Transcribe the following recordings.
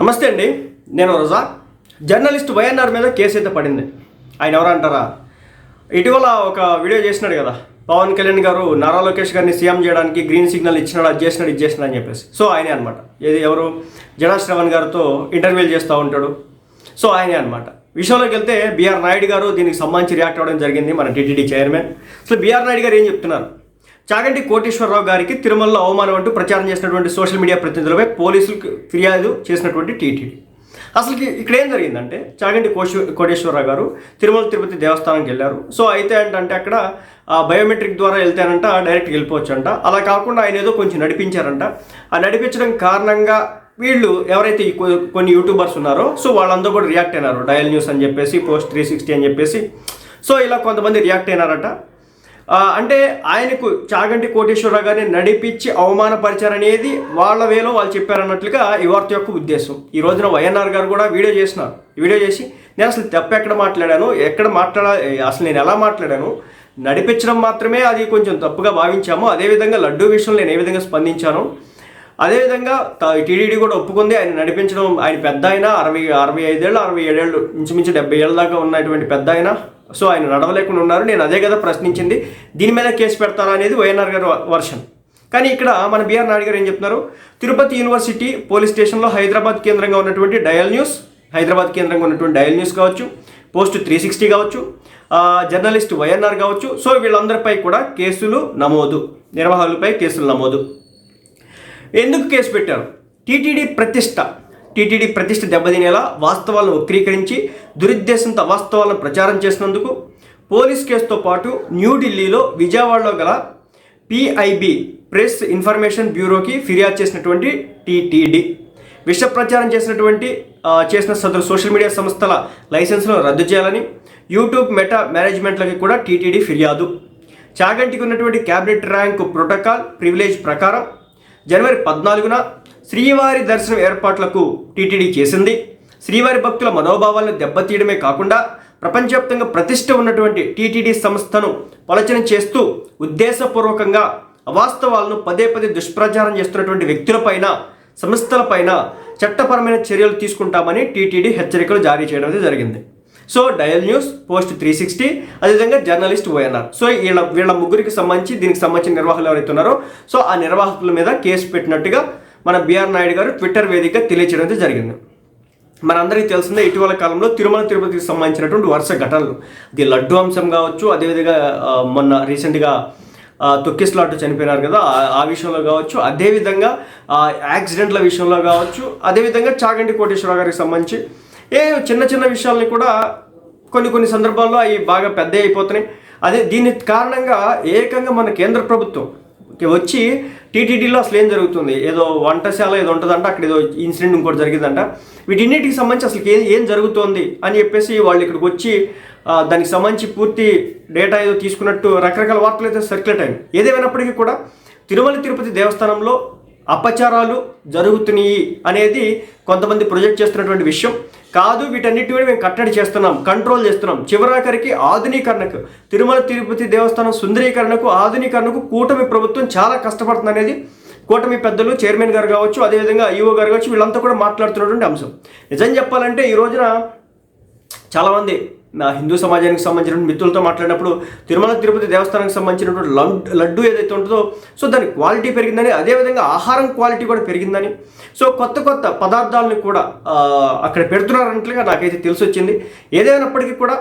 నమస్తే అండి నేను రోజా. జర్నలిస్ట్ వైఎన్ఆర్ మీద కేసు అయితే పడింది. ఆయన ఎవరంటారా ఇటీవల ఒక వీడియో చేసినాడు కదా పవన్ కళ్యాణ్ గారు నారా లోకేష్ గారిని సీఎం చేయడానికి గ్రీన్ సిగ్నల్ ఇచ్చినాడు అది చేసినాడు ఇది చేసినాడు అని చెప్పేసి. సో ఆయనే అనమాట ఏది ఎవరు? జడాశ్రవణ్ గారితో ఇంటర్వ్యూలు చేస్తూ ఉంటాడు. సో ఆయనే అనమాట విషయంలోకి వెళ్తే బీఆర్ నాయుడు గారు దీనికి సంబంధించి రియాక్ట్ అవ్వడం జరిగింది మన టీటీడీ చైర్మన్. అసలు బీఆర్ నాయుడు గారు ఏం చెప్తున్నారు? చాగంటి కోటేశ్వరరావు గారికి తిరుమలలో అవమానం అంటూ ప్రచారం చేసినటువంటి సోషల్ మీడియా ప్రతినిధులపై పోలీసులకు ఫిర్యాదు చేసినటువంటి టీటీడీ. అసలు ఇక్కడ ఏం జరిగిందంటే చాగంటి కోశ కోటేశ్వరరావు గారు తిరుమల తిరుపతి దేవస్థానంకి వెళ్ళారు. సో అయితే ఏంటంటే అక్కడ ఆ బయోమెట్రిక్ ద్వారా వెళ్తేనంట డైరెక్ట్గా వెళ్ళిపోవచ్చు అంట అలా కాకుండా ఆయన ఏదో కొంచెం నడిపించారంట. ఆ నడిపించడం కారణంగా వీళ్ళు ఎవరైతే కొన్ని యూట్యూబర్స్ ఉన్నారో సో వాళ్ళందరూ కూడా రియాక్ట్ అయినారు. డయల్ న్యూస్ అని చెప్పేసి పోస్ట్ త్రీ సిక్స్టీ అని చెప్పేసి. సో ఇలా కొంతమంది రియాక్ట్ అయినారట. అంటే ఆయనకు చాగంటి కోటేశ్వరరావు గారిని నడిపించి అవమానపరిచారనేది వాళ్ళ వేలో వాళ్ళు చెప్పారన్నట్లుగా ఈ వార్త యొక్క ఉద్దేశం. ఈ రోజున వైఎన్ఆర్ గారు కూడా వీడియో చేసినారు వీడియో చేసి నేను అసలు తప్ప ఎక్కడ మాట్లాడాను? ఎక్కడ మాట్లాడా అసలు నేను ఎలా మాట్లాడాను? నడిపించడం మాత్రమే అది కొంచెం తప్పుగా భావించాము. అదేవిధంగా లడ్డూ విషయంలో నేను ఏ విధంగా స్పందించాను? అదేవిధంగా టీడీడీ కూడా ఒప్పుకుంది. ఆయన నడిపించడం ఆయన పెద్ద అయినా అరవై అరవై ఐదేళ్ళు అరవై ఏడేళ్ళు ఇంచుమించు డెబ్బై ఏళ్ళ దాకా ఉన్నటువంటి పెద్ద అయినా సో ఆయన నడవలేకుండా ఉన్నారు. నేను అదే కదా ప్రశ్నించింది. దీని మీద కేసు పెడతారా అనేది వైఎన్ఆర్ గారు వర్షన్. కానీ ఇక్కడ మన బీఆర్ నాయుడు గారు ఏం చెప్తున్నారు? తిరుపతి యూనివర్సిటీ పోలీస్ స్టేషన్లో హైదరాబాద్ కేంద్రంగా ఉన్నటువంటి డయల్ న్యూస్ హైదరాబాద్ కేంద్రంగా ఉన్నటువంటి డయల్ న్యూస్ కావచ్చు పోస్ట్ త్రీ సిక్స్టీ కావచ్చు జర్నలిస్ట్ వైఎన్ఆర్ కావచ్చు. సో వీళ్ళందరిపై కూడా కేసులు నమోదు నిర్వాహకులపై కేసులు నమోదు. ఎందుకు కేసు పెట్టారు? టీటీడీ ప్రతిష్ట టీటీడీ ప్రతిష్ట దెబ్బతినేలా వాస్తవాలను వక్రీకరించి దురుద్దేశంతో వాస్తవాలను ప్రచారం చేసినందుకు పోలీస్ కేసుతో పాటు న్యూఢిల్లీలో విజయవాడలో గల పిఐబి ప్రెస్ ఇన్ఫర్మేషన్ బ్యూరోకి ఫిర్యాదు చేసినటువంటి టీటీడీ. విష ప్రచారం చేసినటువంటి చేసిన సదరు సోషల్ మీడియా సంస్థల లైసెన్స్లను రద్దు చేయాలని యూట్యూబ్ మెటా మేనేజ్మెంట్లకి కూడా టీటీడీ ఫిర్యాదు. చాగంటికి ఉన్నటువంటి క్యాబినెట్ ర్యాంకు ప్రోటోకాల్ ప్రివిలేజ్ ప్రకారం జనవరి పద్నాలుగున శ్రీవారి దర్శనం ఏర్పాట్లకు టీటీడీ చేసింది. శ్రీవారి భక్తుల మనోభావాలను దెబ్బతీయడమే కాకుండా ప్రపంచవ్యాప్తంగా ప్రతిష్ట ఉన్నటువంటి టీటీడీ సంస్థను పలచన చేస్తూ ఉద్దేశపూర్వకంగా అవాస్తవాలను పదే పదే దుష్ప్రచారం చేస్తున్నటువంటి వ్యక్తులపైన సంస్థలపైన చట్టపరమైన చర్యలు తీసుకుంటామని టీటీడీ హెచ్చరికలు జారీ చేయడం అయితే జరిగింది. So dial news post three sixty అదేవిధంగా జర్నలిస్ట్ ఓఎన్ఆర్ సో వీళ్ళ వీళ్ళ ముగ్గురికి సంబంధించి దీనికి సంబంధించిన నిర్వాహకులు ఎవరైతే ఉన్నారో సో ఆ నిర్వాహకుల మీద కేసు పెట్టినట్టుగా మన బిఆర్ నాయుడు గారు ట్విట్టర్ వేదికగా తెలియచేయడం జరిగింది. మనందరికీ తెలిసిందే ఇటీవల కాలంలో తిరుమల తిరుపతికి సంబంధించినటువంటి వరుస ఘటనలు. ఇది లడ్డు అంశం కావచ్చు అదేవిధంగా మొన్న రీసెంట్గా తొక్కిస్లాట్ చనిపోయినారు కదా ఆ- విషయంలో కావచ్చు అదేవిధంగా ఆ, యాక్సిడెంట్ల విషయంలో కావచ్చు అదేవిధంగా చాగంటి కోటేశ్వరరావు గారికి సంబంధించి ఏ చిన్న చిన్న విషయాల్ని కూడా కొన్ని కొన్ని సందర్భాల్లో అవి బాగా పెద్ద అయిపోతున్నాయి. అదే దీని కారణంగా ఏకంగా మన కేంద్ర ప్రభుత్వం వచ్చి టీటీడీలో అసలు ఏం జరుగుతుంది? ఏదో వంటశాల ఏదో ఉంటుందంట అక్కడ ఏదో ఇన్సిడెంట్ ఇంకోటి జరిగిందంట. వీటిన్నిటికి సంబంధించి అసలు ఏం ఏం జరుగుతోంది అని చెప్పేసి వాళ్ళు ఇక్కడికి వచ్చి దానికి సంబంధించి పూర్తి డేటా ఏదో తీసుకున్నట్టు రకరకాల వార్తలు అయితే సర్క్యులేట్ అయింది ఏదేమైనప్పటికీ కూడా తిరుమల తిరుపతి దేవస్థానంలో అపచారాలు జరుగుతున్నాయి అనేది కొంతమంది ప్రొజెక్ట్ చేస్తున్నటువంటి విషయం. కాదు వీటన్నిటి మీద మేము కట్టడి చేస్తున్నాం కంట్రోల్ చేస్తున్నాం. చివరాఖరికి ఆధునీకరణకు తిరుమల తిరుపతి దేవస్థానం సుందరీకరణకు ఆధునీకరణకు కూటమి ప్రభుత్వం చాలా కష్టపడుతుంది అనేది కూటమి పెద్దలు చైర్మన్ గారు కావచ్చు అదేవిధంగా ఈఓ గారు కావచ్చు వీళ్ళంతా కూడా మాట్లాడుతున్నటువంటి అంశం. నిజం చెప్పాలంటే ఈ రోజున చాలామంది నా హిందూ సమాజానికి సంబంధించిన మిత్రులతో మాట్లాడినప్పుడు తిరుమల తిరుపతి దేవస్థానానికి సంబంధించినటువంటి లడ్డు లడ్డు ఏదైతే ఉంటుందో సో దాని క్వాలిటీ పెరిగిందని అదేవిధంగా ఆహారం క్వాలిటీ కూడా పెరిగిందని. సో కొత్త కొత్త పదార్థాలను కూడా అక్కడ పెడుతున్నారన్నట్లుగా నాకైతే తెలిసి వచ్చింది ఏదైనప్పటికీ కూడా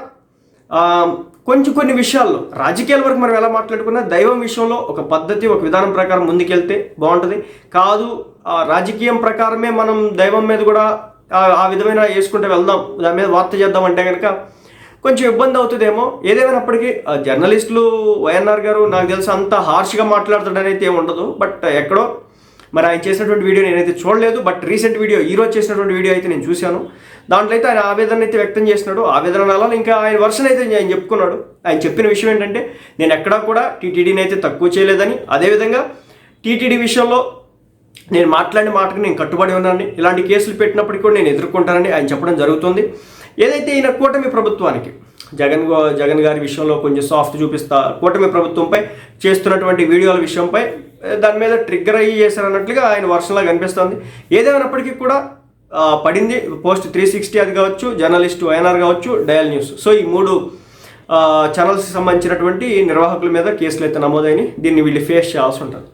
కొంచెం కొన్ని విషయాల్లో రాజకీయాల వరకు మనం ఎలా మాట్లాడుకున్నా దైవం విషయంలో ఒక పద్ధతి ఒక విధానం ప్రకారం ముందుకెళ్తే బాగుంటుంది. కాదు రాజకీయం ప్రకారమే మనం దైవం మీద కూడా ఆ- ఆ విధమైన వేసుకుంటే వెళ్దాం దాని మీద వార్త చేద్దాం అంటే కనుక కొంచెం ఇబ్బంది అవుతుందేమో. ఏదేమైనప్పటికీ ఆ జర్నలిస్టులు వైఎన్ఆర్ గారు నాకు తెలిసి అంత హార్ష్గా మాట్లాడుతాడని అయితే ఏమి ఉండదు. బట్ ఎక్కడో మరి ఆయన చేసినటువంటి వీడియో నేనైతే చూడలేదు. బట్ రీసెంట్ వీడియో ఈరోజు చేసినటువంటి వీడియో అయితే నేను చూశాను. దాంట్లో అయితే ఆయన ఆవేదన అయితే వ్యక్తం చేసినాడు ఆవేదన అనాలి ఇంకా ఆయన వర్షన్ అయితే ఆయన చెప్పుకున్నాడు. ఆయన చెప్పిన విషయం ఏంటంటే నేను ఎక్కడా కూడా టీటీడీని అయితే తక్కువ చేయలేదని. అదేవిధంగా టీటీడీ విషయంలో నేను మాట్లాడిన మాటకు నేను కట్టుబడి ఉన్నానని ఇలాంటి కేసులు పెట్టినప్పటికీ కూడా నేను ఎదుర్కొంటానని ఆయన చెప్పడం జరుగుతుంది. ఏదైతే ఈయన కూటమి ప్రభుత్వానికి జగన్ గో- జగన్ గారి విషయంలో కొంచెం సాఫ్ట్ చూపిస్తా కూటమి ప్రభుత్వంపై చేస్తున్నటువంటి వీడియోల విషయంపై దాని మీద ట్రిగ్గర్ అయ్యి చేశారన్నట్లుగా ఆయన వర్షంలా కనిపిస్తుంది. ఏదేమైనప్పటికీ కూడా పడింది. పోస్ట్ త్రీ సిక్స్టీ అది కావచ్చు జర్నలిస్ట్ వైఎన్ఆర్ కావచ్చు డయల్ న్యూస్ సో ఈ మూడు ఛానల్స్కి సంబంధించినటువంటి నిర్వాహకుల మీద కేసులు అయితే నమోదైన దీన్ని వీళ్ళు ఫేస్ చేయాల్సి ఉంటుంది.